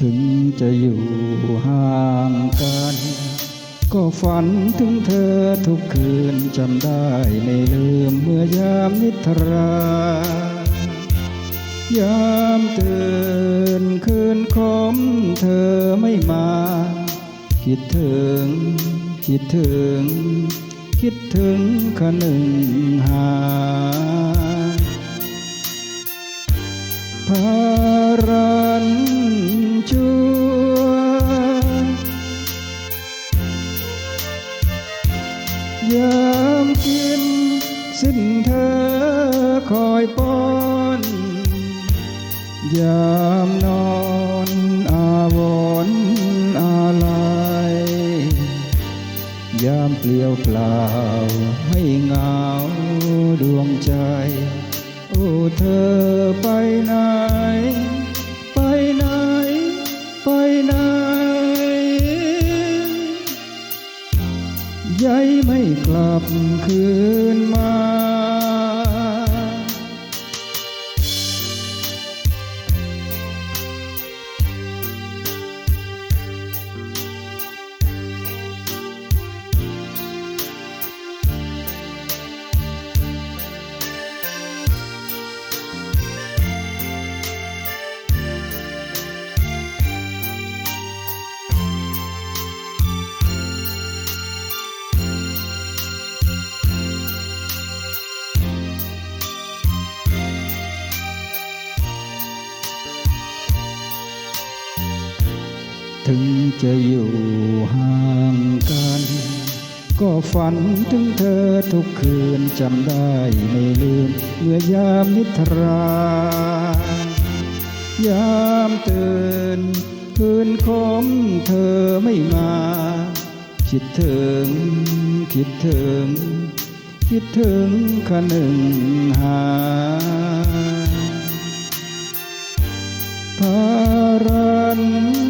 ถึงจะอยู่ห่างกัน ก็ฝันถึงเธอทุกคืนจำได้ไม่ลืมเมื่อยามนิทรายามตื่นคืนคมเธอไม่มา คิดถึง คิดถึง คิดถึงขนึงหาพา ยามกิน สิ้นเธอคอยป้อน ยามนอนอาวรณ์อะไรยามเปลี่ยวเปล่าให้เงาดวงใจ โอ้เธอไปไหน ไม่กลับคืนมา ถึงจะอยู่ห่างกัน ก็ฝันถึงเธอทุกคืนจำได้ไม่ลืม เมื่อยามนิทรายามตื่นคืนคมเธอไม่มา คิดถึง คิดถึง คิดถึงขนึงหาพารัน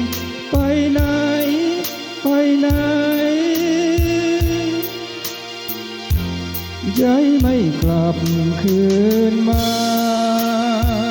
ยายไม่กลับคืนมา